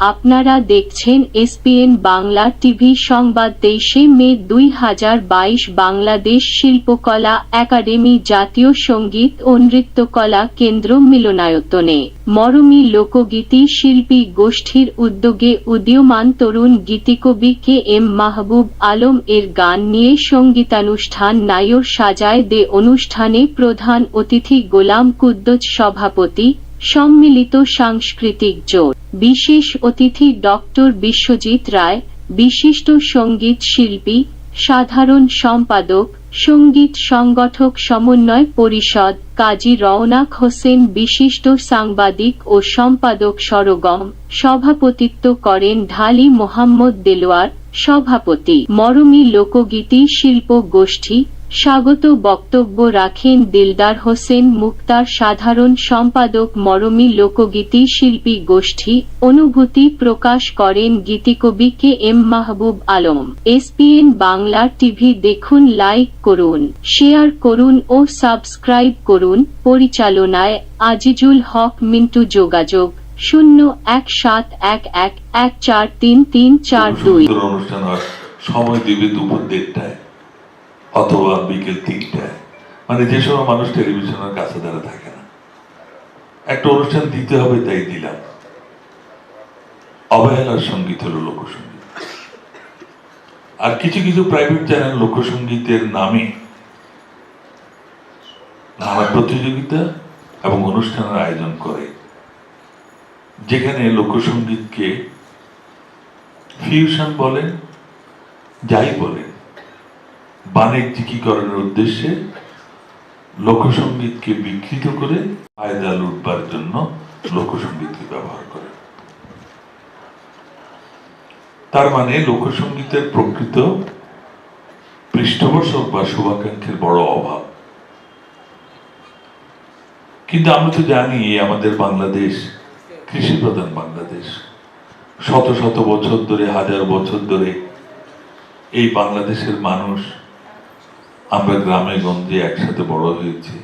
আপনারা দেখছেন SPN Bangla TV সংবাদ তেইশে মে দুই হাজার বাইশ বাংলাদেশ শিল্পকলা একাডেমি জাতীয় সংগীত ও নৃত্যকলা কেন্দ্র মিলনায়তনে। মরমী লোকগীতি শিল্পী গোষ্ঠীর উদ্যোগে উদীয়মান তরুণ গীতিকবি কে এম মাহবুব আলম এর গান নিয়ে সঙ্গীতানুষ্ঠান নায়র সাজায় দে অনুষ্ঠানে প্রধান অতিথি গোলাম কুদ্দুজ সভাপতি সম্মিলিত সাংস্কৃতিক জোট। বিশেষ অতিথি ডক্টর বিশ্বজিৎ রায়, বিশিষ্ট সংগীত শিল্পী, সাধারণ সম্পাদক, সংগীত সংগঠক সমন্বয় পরিষদ, কাজী রওনাক হোসেন, বিশিষ্ট সাংবাদিক ও সম্পাদক সরগম, সভাপতিত্ব করেন ঢালি মোহাম্মদ দেলোয়ার, সভাপতি। মরমী লোকগীতি শিল্প গোষ্ঠী স্বাগত বক্তব্য রাখেন দিলদার হোসেন মুক্তার সাধারণ সম্পাদক মরমী লোকগীতি শিল্পী গোষ্ঠী, অনুভূতি প্রকাশ করেন গীতিকবি K M Mahbub Alam. SPN Bangla TV দেখুন, লাইক করুন, শেয়ার করুন ও সাবস্ক্রাইব করুন। পরিচালনায় আজিজুল হক, মিন্টু যোগাযোগ, শূন্য এক সাত এক এক এক চার তিন তিন চার দুই। অনুষ্ঠান সময় দুপুর দেড়টায়। অথবা বিকেল তিনটায়। মানে যে সময় মানুষ টেলিভিশনের কাছে দাঁড়া থাকে না। একটা অনুষ্ঠান দিতে হবে তাই দিলাম। অবহেলার সংগীত হলো লোকসঙ্গীত। আর কিছু কিছু প্রাইভেট চ্যানেল লোকসঙ্গীতের নামে নানা প্রতিযোগিতা এবং অনুষ্ঠানের আয়োজন করে। যেখানে লোকসঙ্গীতকে ফিউশন বলেন যাই বলেন বাণিজ্যিকীকরণের উদ্দেশ্যে লোকসঙ্গীতকে বিকৃত করে ফায়দা লুটবার জন্য লোকসঙ্গীতকে ব্যবহার করে। তার মানে লোকসঙ্গীতের প্রকৃত পৃষ্ঠপোষক বা শুভাকাঙ্ক্ষের বড় অভাব। কিন্তু আমরা তো জানি আমাদের বাংলাদেশ, কৃষি প্রধান বাংলাদেশ। শত শত বছর ধরে, হাজার বছর ধরে এই বাংলাদেশের মানুষ আমরা গ্রামে গঞ্জে একসাথে বড় হয়েছি।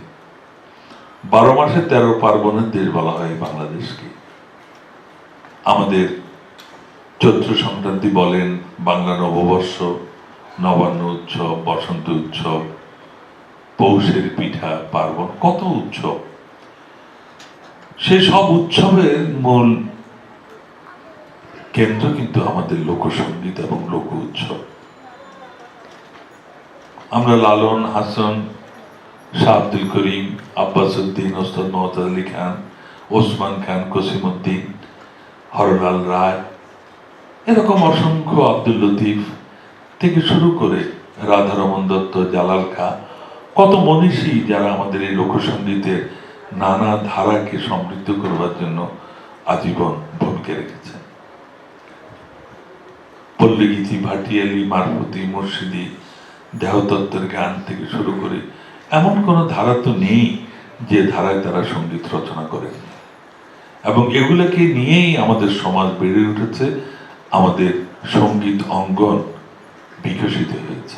বারো মাসে তেরো পার্বণের দেশ বলা হয় বাংলাদেশকে। আমাদের চৈত্র সংক্রান্তি বলেন, বাংলা নববর্ষ, নবান্ন উৎসব, বসন্ত উৎসব, পৌষের পিঠা, পার্বণ, কত উৎসব। সে সব উৎসবের মূল কেন্দ্র কিন্তু আমাদের লোকসঙ্গীত এবং লোক উৎসব। আমরা লালন, হাসান, শাহ আব্দুল করিম আব্বাস উদ্দিন ওস্তাদ মোহাম্মদ আলী খান, ওসমান খান, কসিমউদ্দিন, হরলাল রায়, এরকম অসংখ্য আব্দুল লতিফ থেকে শুরু করে রাধারমন দত্ত, জালাল খা, কত মনীষী যারা আমাদের এই লোকসঙ্গীতের নানা ধারাকে সমৃদ্ধ করবার জন্য আজীবন ভূমিকা রেখেছেন। পল্লীগীতি, ভাটিয়ালি, মারফতি, মুর্শিদি দেহতত্ত্বের গান থেকে শুরু করে এমন কোনো ধারা তো নেই যে ধারায় তারা সংগীত রচনা করেন। এবং এগুলোকে নিয়েই আমাদের সমাজ বেড়ে উঠেছে, আমাদের সংগীত অঙ্গন বিকশিত হয়েছে।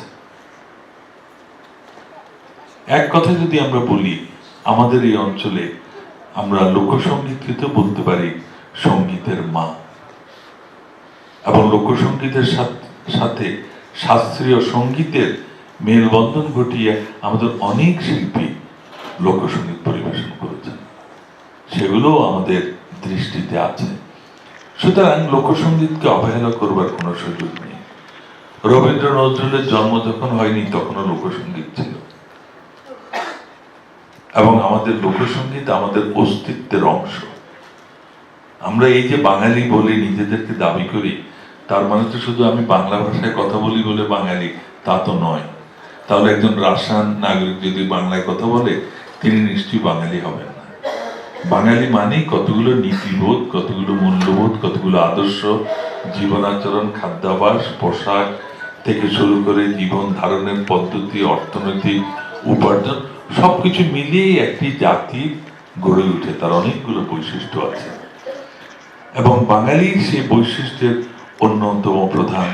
এক কথা যদি আমরা বলি, আমাদের এই অঞ্চলে আমরা লোকসঙ্গীতকে তো বলতে পারি সঙ্গীতের মা। এবং লোকসঙ্গীতের সাথ- সাথে শাস্ত্রীয় সঙ্গীতের মেলবন্ধন ঘটিয়ে আমাদের অনেক শিল্পী লোকসঙ্গীত পরিবেশন করেছেন। সেগুলোও আমাদের দৃষ্টিতে আছে। সুতরাং লোকসঙ্গীতকে অবহেলা করবার কোনো সুযোগ নেই। রবীন্দ্র নজরুলের জন্ম যখন হয়নি তখনও লোকসঙ্গীত ছিল। এবং আমাদের লোকসঙ্গীত আমাদের অস্তিত্বের অংশ। আমরা এই যে বাঙালি বলে, নিজেদেরকে দাবি করি, তার মানে তো শুধু আমি বাংলা ভাষায় কথা বলি বলে বাঙালি, তা তো নয়। তাহলে একজন রাসায়ন নাগরিক যদি বাংলায় কথা বলে, তিনি নিশ্চয়ই বাঙালি হবেন না। বাঙালি মানেই কতগুলো নীতিবোধ, কতগুলো মূল্যবোধ, কতগুলো আদর্শ, জীবনাচরণ, খাদ্যাভাস, পোশাক থেকে শুরু করে জীবন ধারণের পদ্ধতি, অর্থনৈতিক উপার্জন, সবকিছু মিলিয়েই একটি জাতি গড়ে উঠে, তার অনেকগুলো বৈশিষ্ট্য আছে। এবং বাঙালির সেই বৈশিষ্ট্যের অন্যতম প্রধান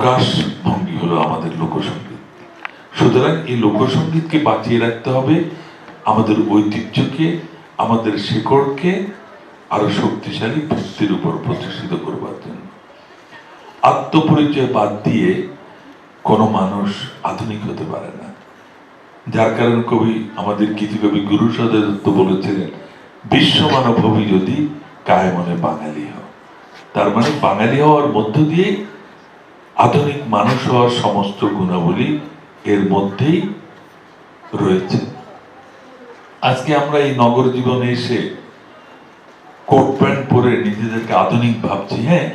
প্রকাশ ভঙ্গি হলো আমাদের লোকসঙ্গীত। সুতরাং এই লোকসঙ্গীতকে বাঁচিয়ে রাখতে হবে, আমাদের ঐতিহ্যকে, আমাদের শেকড়কে আরও শক্তিশালী ভিত্তির উপর প্রতিষ্ঠিত করবার জন্য। আত্মপরিচয় বাদ দিয়ে কোনো মানুষ আধুনিক হতে পারে না। যার কারণে কবি আমাদের গীতিকবি গুরু সদয় দত্ত বলেছিলেন বিশ্ব মানব হবি যদি কায় মনে বাঙালি হও। তার মানে বাঙালি হওয়ার মধ্য দিয়ে আধুনিক মানুষ হওয়ার সমস্ত গুণাবলী এর মধ্যেই রয়েছে। আজকে আমরা এই নগর জীবনে এসে কোট প্যান্ট পরে নিজেদেরকে আধুনিক ভাবছি হ্যাঁ?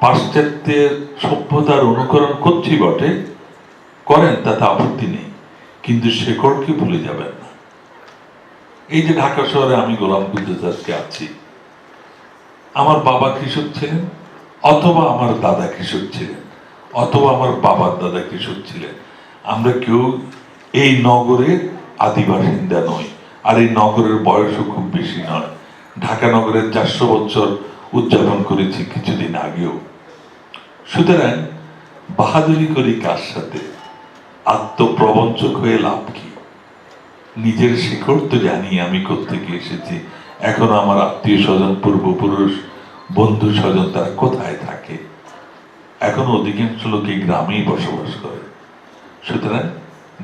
পাশ্চাত্যের সভ্যতার অনুকরণ করছি বটে, করেন, তাতে আপত্তি নেই। কিন্তু শেকড়কে ভুলে যাবেন না। এই যে ঢাকা শহরে আমি গোলাম কুদ্দুস আছি, আমার বাবা কৃষক ছিলেন, অথবা আমার দাদা কৃষক ছিলেন। অথবা আমার বাবার দাদা কৃষক ছিলেন। আমরা কেউ এই নগরের আদি বাসিন্দা নই, আর এই নগরের বয়সও খুব বেশি নয়। ঢাকা নগরের চারশো বছর উদযাপন করেছি কিছুদিন আগেও। সুতরাং বাহাদুরি করি কার সাথে? আত্মপ্রবঞ্চক হয়ে লাভ কি? নিজের শিকড় তো জানি আমি কোথেকে এসেছি। এখন আমার আত্মীয় স্বজন, পূর্বপুরুষ, বন্ধু স্বজন তারা কোথায় থাকে? এখন অধিকাংশ লোক গ্রামেই বসবাস করে। সুতরাং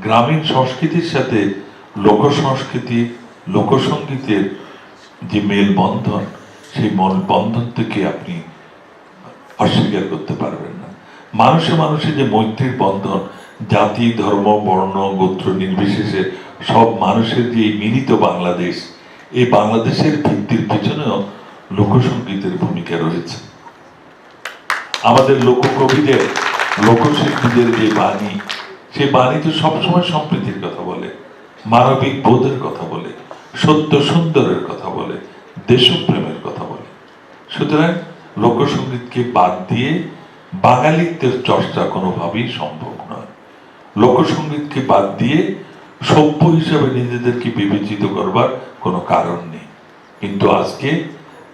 গ্রামীণ সংস্কৃতির সাথে লোক সংস্কৃতি লোকসঙ্গীতের যে মেলবন্ধন, সেই বন্ধন থেকে আপনি অস্বীকার করতে পারবেন না। মানুষে মানুষে যে মৈত্রীর বন্ধন, জাতি, ধর্ম, বর্ণ, গোত্র নির্বিশেষে সব মানুষের যে মিলিত বাংলাদেশ, এই বাংলাদেশের ভিত্তির পেছনেও লোকসঙ্গীতের ভূমিকা রয়েছে। আমাদের লোককবিদের, লোকশিল্পীদের যে বাণী, সেই বাণী তো সবসময় সম্প্রীতির কথা বলে, মানবিক বোধের কথা বলে, সত্য সুন্দরের কথা বলে, দেশপ্রেমের কথা বলে। সুতরাং লোকসঙ্গীতকে বাদ দিয়ে বাঙালিত্বের চর্চা কোনোভাবেই সম্ভব নয়। লোকসঙ্গীতকে বাদ দিয়ে সভ্য হিসাবে নিজেদেরকে বিবেচিত করবার কোনো কারণ নেই। কিন্তু আজকে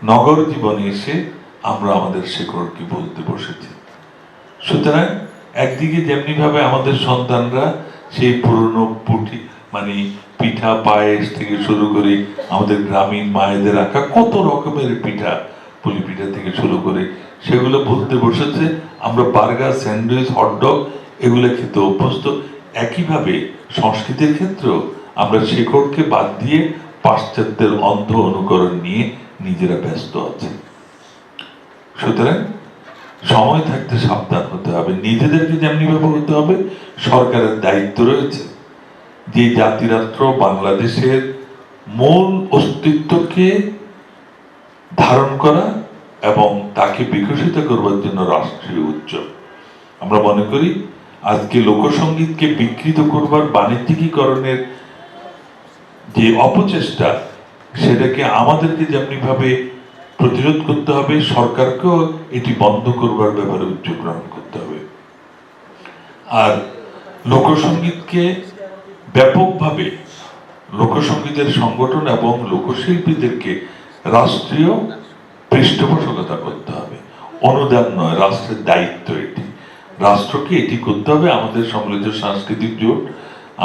নগর জীবনে এসে আমরা আমাদের শেকড়কে বলতে বসেছি। সুতরাং একদিকে যেমনি ভাবে আমাদের সন্তানরা সেই পুরনো পুটি মানে পিঠা, পায়েস থেকে শুরু করে আমাদের গ্রামীণ মায়েদের রাখা কত রকমের পিঠা, পুলি পিঠা থেকে শুরু করে সেগুলো বলতে বসেছে। আমরা বার্গার, স্যান্ডউইচ হটডগ এগুলো খেতে অভ্যস্ত। একইভাবে সংস্কৃতির ক্ষেত্রেও আমরা শেকড়কে বাদ দিয়ে পাশ্চাত্যের অন্ধ অনুকরণ নিয়ে নিজেরা ব্যস্ত আছি। সুতরাং সময় থাকতে সাবধান হতে হবে। নিজেদেরকে যেমনি ভাবে হতে হবে, সরকারের দায়িত্ব রয়েছে যে জাতিরাষ্ট্র বাংলাদেশের মূল অস্তিত্বকে ধারণ করা এবং তাকে বিকশিত করবার জন্য রাষ্ট্রীয় উদ্যোগ আমরা মনে করি, আজকে লোকসঙ্গীতকে বিকৃত করবার বাণিজ্যিকীকরণের যে অপচেষ্টা, সেটাকে আমাদেরকে যেমনি ভাবে প্রতিরোধ করতে হবে, সরকারকেও এটি বন্ধ করবার ব্যাপারে উদ্যোগ গ্রহণ করতে হবে। আর লোকসঙ্গীতকে ব্যাপকভাবে লোকসঙ্গীতের সংগঠন এবং লোকশিল্পীদেরকে রাষ্ট্রীয় পৃষ্ঠপোষকতা করতে হবে। অনুদান নয়, রাষ্ট্রের দায়িত্ব এটি। রাষ্ট্রকে এটি করতে হবে, আমাদের সম্মিলিত সাংস্কৃতিক জোট।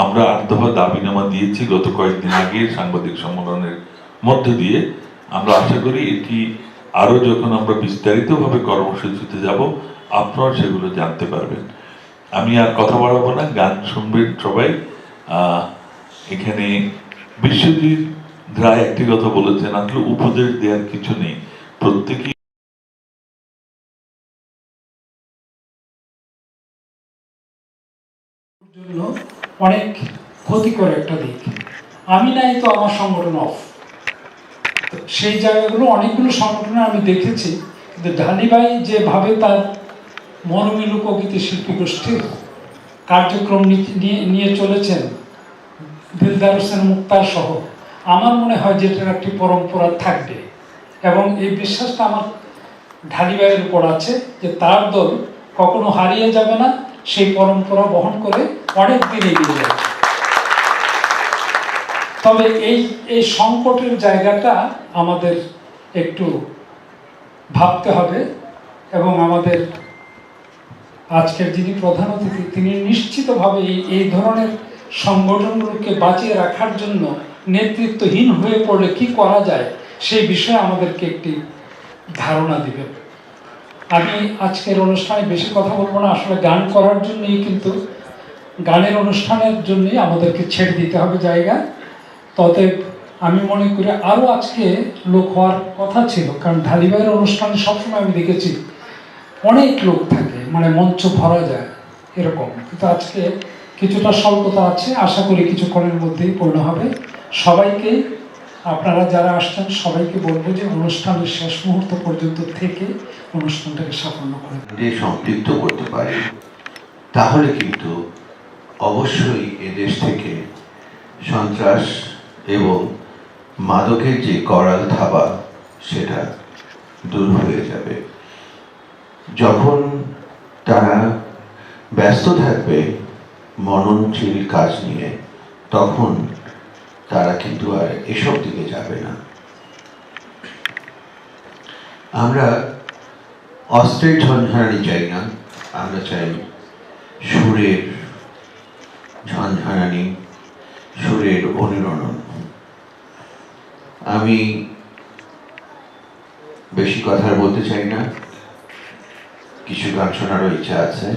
আমরা আট দফা দাবিনামা দিয়েছি গত কয়েকদিন আগে সাংবাদিক সম্মেলনের মধ্য দিয়ে। আমরা আশা করি এটি আরও যখন আমরা বিস্তারিতভাবে কর্মসূচিতে যাব আপনারা সেগুলো জানতে পারবেন। আমি আর কথা বাড়াবো না, গান শুনবেন সবাই। এখানে বিশ্বজিৎ রায় একটি কথা বলেছেন, আসলে উপদেশ দেওয়ার কিছু নেই। প্রত্যেকেই জন্য অনেক ক্ষতিকর একটা দিক। আমি নাই তো আমার সংগঠন অফ সেই জায়গাগুলো অনেকগুলো সংগঠনে আমি দেখেছি। কিন্তু ঢালিবাই যেভাবে তার মরমী লোকগীতি শিল্পী গোষ্ঠীর কার্যক্রম নিয়ে নিয়ে চলেছেন, দিলদার হোসেন মুক্তার সহ, আমার মনে হয় যে এটার একটি পরম্পরা থাকবে। এবং এই বিশ্বাসটা আমার ঢালিবাইয়ের উপর আছে যে তার দল কখনো হারিয়ে যাবে না, সেই পরম্পরা বহন করে অনেক দিন এগিয়ে যাবে তবে এই এই সংকটের জায়গাটা আমাদের একটু ভাবতে হবে এবং আমাদের আজকের যিনি প্রধান অতিথি, তিনি নিশ্চিতভাবে এই- ধরনের সংগঠনগুলোকে বাঁচিয়ে রাখার জন্য নেতৃত্বহীন হয়ে পড়লে কি করা যায়, সেই বিষয়ে আমাদেরকে একটি ধারণা দিবে আমি আজকের অনুষ্ঠানে বেশি কথা বলব না, আসলে গান করার জন্যই কিন্তু, গানের অনুষ্ঠানের জন্যই আমাদেরকে ছেড়ে দিতে হবে জায়গা। ততএব আমি মনে করি আরও আজকে লোক হওয়ার কথা ছিল, কারণ ঢালিবাইয়ের অনুষ্ঠানে সবসময় আমি দেখেছি, অনেক লোক থাকে মানে মঞ্চ ভরা যায়, এরকম। কিন্তু আজকে কিছুটা স্বল্পতা আছে, আশা করি কিছুক্ষণের মধ্যেই পূর্ণ হবে। সবাইকে, আপনারা যারা আসছেন, সবাইকে বলব যে অনুষ্ঠানের শেষ মুহূর্ত পর্যন্ত থেকে অনুষ্ঠানটাকে সাফল্য করে সম্পৃক্ত করতে পারি, তাহলে কিন্তু অবশ্যই এদেশ থেকে সন্ত্রাস এবং মাদকের যে করাল থাবা সেটা দূর হয়ে যাবে। যখন তারা ব্যস্ত থাকবে মননশীল কাজ নিয়ে, তখন তারা কিন্তু আর এসব দিকে যাবে না। আমরা অস্ত্রের ঝঞ্ঝানি চাই না, আমরা চাই সুরের ঝঞ্ঝানি সুরের অনুরণন। আমি বেশি কথা বলতে চাই না। কিছু গান শোনারও ইচ্ছা আছে।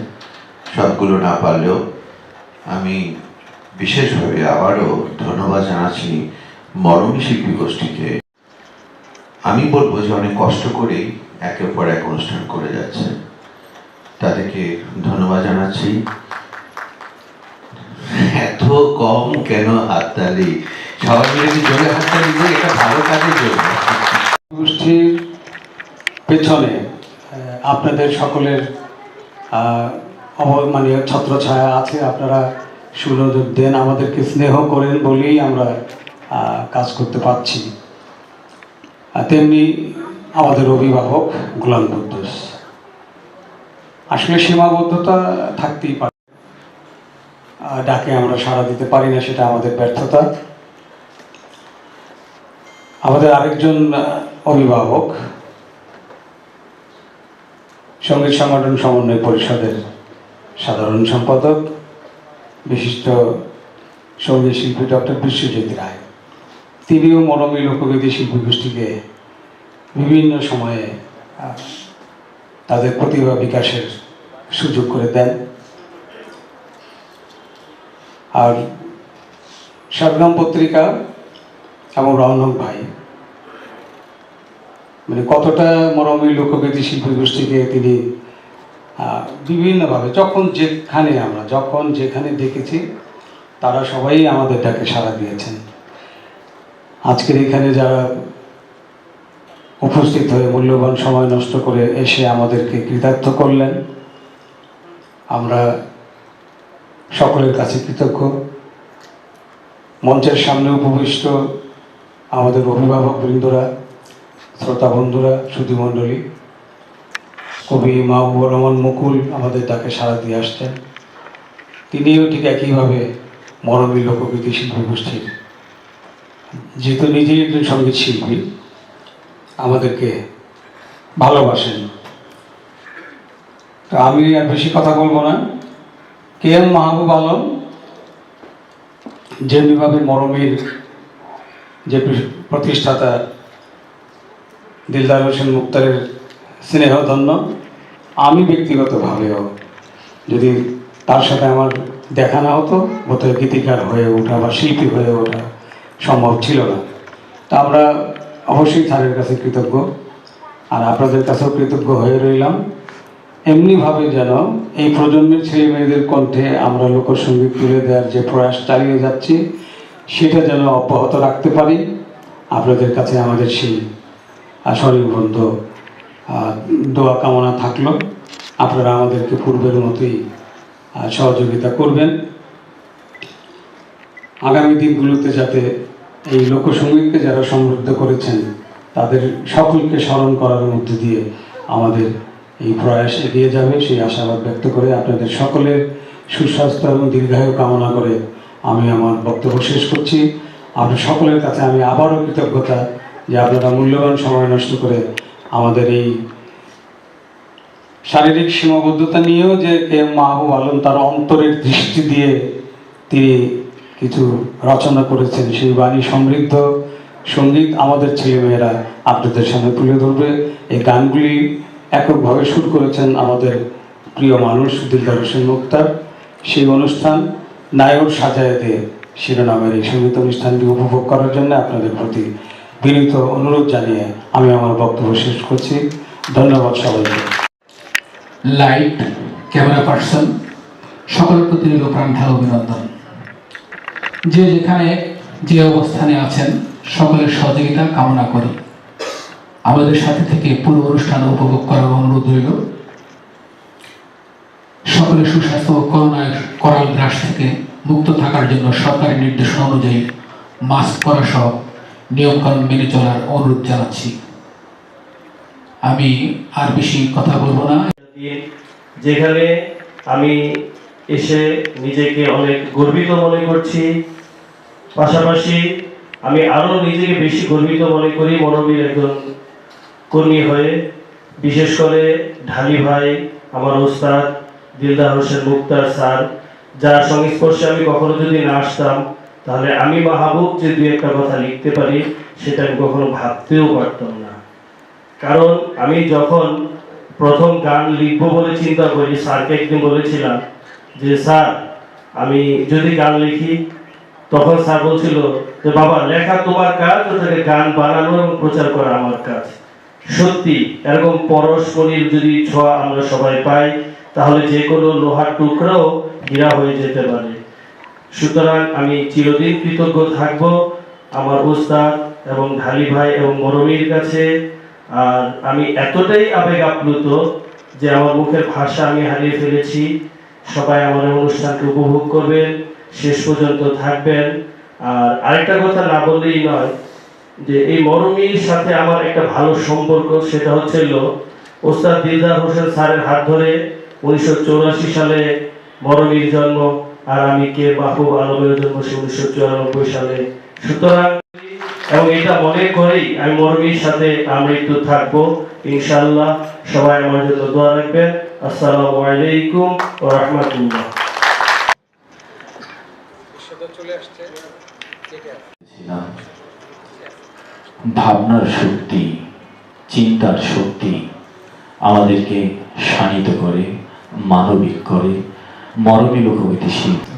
সবগুলো না পারলেও আমি বিশেষভাবে আবারও ধন্যবাদ জানাচ্ছি মরমী শিল্পী গোষ্ঠীকে। আমি বলব যে অনেক কষ্ট করেই একের পর এক অনুষ্ঠান করে যাচ্ছে। তাদেরকে ধন্যবাদ জানাচ্ছি। এত কম কেন হাততালি? গোষ্ঠীর পেছনে আপনাদের সকলের মানে ছত্রছায়া আছে, আপনারা সুযোগ দেন, আমাদেরকে স্নেহ করেন বলেই আমরা কাজ করতে পারছি। তেমনি আমাদের অভিভাবক গোলাম কুদ্দুস। আসলে সীমাবদ্ধতা থাকতেই পারে। ডাকে আমরা সাড়া দিতে পারি না, সেটা আমাদের ব্যর্থতা। আমাদের আরেকজন অভিভাবক, সংগীত সংগঠন সমন্বয় পরিষদের সাধারণ সম্পাদক, বিশিষ্ট সংগীত শিল্পী ডক্টর বিশ্বজিৎ রায়। তিনিও মরমী লোকবেদী শিল্পী গোষ্ঠীকে বিভিন্ন সময়ে তাদের প্রতিভা বিকাশের সুযোগ করে দেন। আর সারগ্রাম পত্রিকা এবং রৌনক ভাই। মানে কতটা মরমী লোকবেদী শিল্পী গোষ্ঠীকে তিনি বিভিন্নভাবে যখন যেখানে আমরা, যখন যেখানে দেখেছি, তারা সবাই আমাদের ডাকে সাড়া দিয়েছেন। আজকের এখানে যারা উপস্থিত হয়ে মূল্যবান সময় নষ্ট করে এসে আমাদেরকে কৃতার্থ করলেন, আমরা সকলের কাছে কৃতজ্ঞ। মঞ্চের সামনে উপবিষ্ট আমাদের অভিভাবক বৃন্দরা, শ্রোতা বন্ধুরা সুধীমণ্ডলী কবি মাহবুবুর রহমান মুকুল আমাদের তাকে সাড়া দিয়ে আসছেন। তিনিও ঠিক একইভাবে মরমী লোকগীতি শিল্পী গোষ্ঠীর যেহেতু নিজেই একজন সংগীত শিল্পী, আমাদেরকে ভালোবাসেন। তো আমি আর বেশি কথা বলব না। কে এম মাহবুব আলম, যেমনিভাবে মরমীর যে প্রতিষ্ঠাতা দিলদার হোসেন মুক্তারের স্নেহধন্য, আমি ব্যক্তিগতভাবেও যদি তার সাথে আমার দেখা না হতো, বোধহয় গীতিকার হয়ে ওঠা বা শিল্পী হয়ে ওঠা সম্ভব ছিল না। তা আমরা অবশ্যই স্যারের কাছে কৃতজ্ঞ, আর আপনাদের কাছেও কৃতজ্ঞ হয়ে রইলাম। এমনিভাবে যেন এই প্রজন্মের ছেলে মেয়েদের কণ্ঠে আমরা লোকসঙ্গীত তুলে দেওয়ার যে প্রয়াস চালিয়ে যাচ্ছি সেটা যেন অব্যাহত রাখতে পারি। আপনাদের কাছে আমাদের সেই স্বনির্বন্ধ দোয়া কামনা থাকল। আপনারা আমাদেরকে পূর্বের মতোই সহযোগিতা করবেন। আগামী দিনগুলোতে যাতে এই লোকসঙ্গীতকে যারা সমৃদ্ধ করেছেন, তাদের সকলকে স্মরণ করার মধ্যে দিয়ে আমাদের এই প্রয়াস এগিয়ে যাবে। সেই আশাবাদ ব্যক্ত করে আপনাদের সকলের সুস্বাস্থ্য এবং দীর্ঘায়ু কামনা করে আমি আমার বক্তব্য শেষ করছি। আপনার সকলের কাছে আমি আবারও কৃতজ্ঞতা যে আপনারা মূল্যবান সময় নষ্ট করে আমাদের এই শারীরিক সীমাবদ্ধতা নিয়েও যে কে মাহবুব আলম তার অন্তরের দৃষ্টি দিয়ে তিনি কিছু রচনা করেছেন, সেই বাণী সমৃদ্ধ সংগীত আমাদের ছেলেমেয়েরা আপনাদের সামনে তুলে ধরবে। এই গানগুলি এককভাবে শুরু করেছেন আমাদের প্রিয় মানুষ দিলদার হোসেন মুক্তার। সেই অনুষ্ঠান নায়ক সাজায় দিয়ে শিরোনামের এই সংগীত অনুষ্ঠানটি উপভোগ করার জন্য আপনাদের প্রতি বিনীত অনুরোধ জানিয়ে আমি আমার বক্তব্য শেষ করছি। ধন্যবাদ সবাইকে। লাইট ক্যামেরা পার্সন সকলের প্রতি রইল প্রাণঢাল অভিনন্দন। যে যেখানে যে অবস্থানে আছেন, সকলের সহযোগিতা কামনা করি। আমাদের সাথে থেকে পুরো অনুষ্ঠান উপভোগ করার অনুরোধ রইল। সকলের সুস্বাস্থ্য ও করোনার করাল গ্রাস থেকে মুক্ত থাকার জন্য সরকারি নির্দেশনা অনুযায়ী মাস্ক পরা সহ নিয়মকানুন মেনে চলার অনুরোধ জানাচ্ছি। আমি আর বেশি কথা বলব না। যেখানে আমি এসে নিজেকে অনেক গর্বিত মনে করছি, পাশাপাশি আমি আরও নিজেকে বেশি গর্বিত মনে করি মনোবীর একজন কর্মী হয়ে, বিশেষ করে ঢালি ভাই, আমার ওস্তাদ দিলদার হোসেন মুক্তার স্যার, যার সংস্পর্শে আমি কখনো যদি না আসতাম, তাহলে আমি মাহবুব যে দু একটা কথা লিখতে পারি, সেটা আমি কখনো ভাবতেও পারতাম না। কারণ আমি যখন প্রথম গান লিখব বলে চিন্তা করি, স্যারকে একদিন বলেছিলাম যে, স্যার, আমি যদি গান লিখি, তখন স্যার বলছিল যে, বাবা, লেখা তোমার কাজ, ওটাকে গান বানানো এবং প্রচার করা আমার কাজ। সত্যি, এরকম পরশমণির যদি ছোঁয়া আমরা সবাই পাই তাহলে যে কোনো লোহার টুকরাও হীরা হয়ে যেতে পারে। সুতরাং আমি চিরদিন কৃতজ্ঞ থাকব আমার উস্তাদ এবং ঢালি ভাই এবং মরমির কাছে। আর আমি এতটাই আবেগ আপ্লুত যে আমার মুখের ভাষা আমি হারিয়ে ফেলেছি। সবাই আমার অনুষ্ঠানকে উপভোগ করবেন, শেষ পর্যন্ত থাকবেন। আর আরেকটা কথা না বললেই নয় যে এই মরমির সাথে আমার একটা ভালো সম্পর্ক, সেটা হচ্ছে হলো ওস্তাদ দিলদার হোসেন স্যারের হাত ধরে উনিশশো সালে জন্ম আর আমি কে আলমের জন্ম সে উনিশশো চুরানব্বই সালে। সুতরাং, এবং এটা মনে করেই আমি সাথে আমৃত্যু থাকব। ইনশাআল্লাহ, সবাই আমার জন্য দোয়া রাখবেন। আসসালামু আলাইকুম ও রহমতুল্লাহ। ভাবনার শক্তি, চিন্তার শক্তি আমাদেরকে শানিত করে। মানবিক করে মরমী লোক হইতে শিখ।